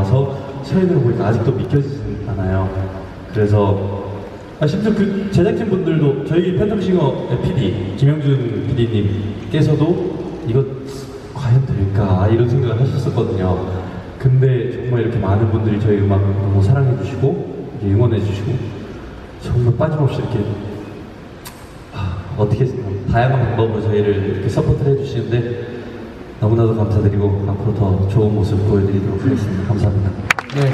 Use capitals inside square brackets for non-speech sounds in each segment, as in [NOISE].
나와서 소리들을 보니까 아직도 믿겨지지 않아요. 그래서 아, 심지어 그 제작진 분들도 저희 팬텀싱어 PD 김영준 PD님께서도 이거 과연 될까 이런 생각을 하셨었거든요. 근데 정말 이렇게 많은 분들이 저희 음악 너무 사랑해주시고 응원해주시고 정말 빠짐없이 이렇게 아, 어떻게 다양한 방법으로 저희를 이렇게 서포트를 해주시는데 너무나도 감사드리고 앞으로 더 좋은 모습 보여드리도록 하겠습니다. 감사합니다. 네.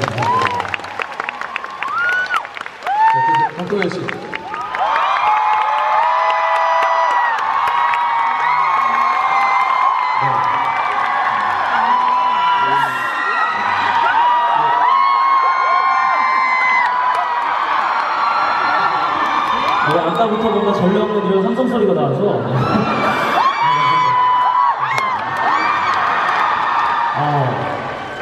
박동현 씨. 네, 아까부터 뭔가 전려없는 이런 삼성 소리가 나와서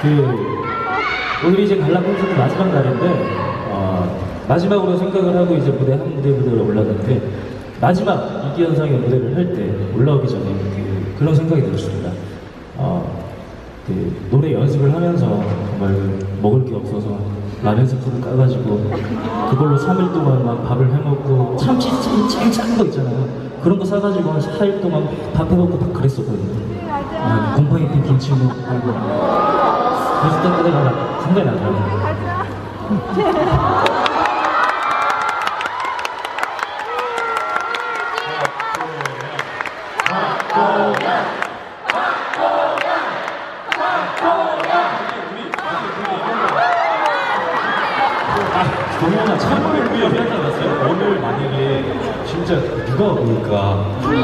그 오늘이 이제 갈라 콘서트 마지막 날인데 어, 마지막으로 생각을 하고 이제 무대 한 무대 무대를 올라갔는데 마지막 이기현상의 무대를 할 때 올라오기 전에 그, 그런 생각이 들었습니다. 어, 그 노래 연습을 하면서 정말 그 먹을 게 없어서 라면 스프를 까가지고 그걸로 3일 동안 막 밥을 해먹고 참치 제일 작은 거 있잖아요. 그런 거 사가지고 한 4일 동안 밥 해먹고 막 그랬었거든요. 아, 곰팡이 핀 김치 먹고 또 내가 생각이 나더라고요. 동현아 참고를 위해 생각해봤어요. 오늘 만약에 진짜 누가 올까? 근데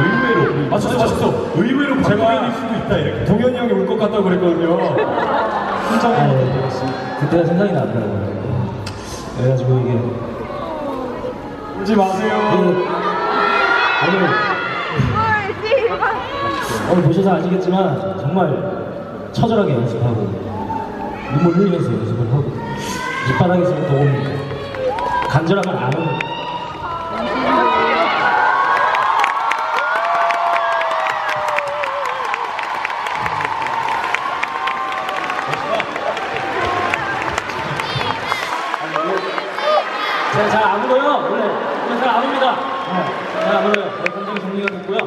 의외로 맞췄어 맞췄어 의외로 제가 수도 있다 이렇게. 동현이 형이 올것 같다고 그랬거든요. [LAUGHS] 네, 그때가 생각이 나더라고요. 그래가지고 이게. 울지 마세요. 그, 오늘. 오늘 보셔서 아시겠지만 정말 처절하게 연습하고 눈물 흘리면서 연습을 하고 밑바닥에서부터 오는 간절함을 아는 잘, 잘안 울어요. 원래 잘안 웁니다. 네, 울어요. 네, 굉장히 정리가 됐고요.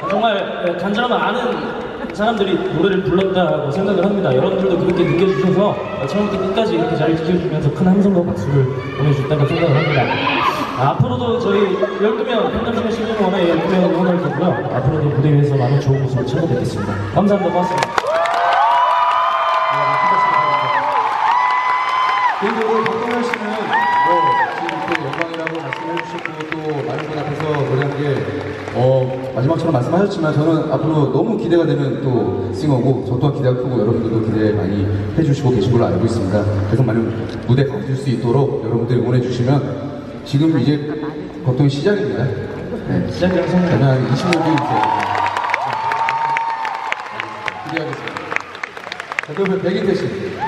어, 정말 네, 간절함을 아는 사람들이 노래를 불렀다고 생각을 합니다. 여러분들도 그렇게 느껴주셔서 어, 처음부터 끝까지 이렇게 잘 지켜주면서 큰 함성과 박수를 보내주셨다고 생각을 합니다. 아, 앞으로도 저희 12명, 팬덤싱어 시즌 1에 12명 응원할 거고요. 앞으로도 무대 위에서 많은 좋은 모습을 찾아뵙겠습니다. 감사합니다. 고맙습니다. 그리고 우리 박동현 씨는 뭐 지금 또 영광이라고 말씀해 주시고 또 많은 분 앞에서 노래한 게 어, 마지막처럼 말씀하셨지만 저는 앞으로 너무 기대가 되는 또 싱어고 저 또한 기대가 크고 여러분들도 기대 많이 해주시고 계신 걸로 알고 있습니다. 그래서 많은 무대 가실 수 있도록 여러분들 응원해 주시면 지금 이제 보통 시작입니다. 네. 시작이라고 생각합니다. 저는 한 20년 뒤에 이제 기대하겠습니다. 자, 그러면 백인태 씨.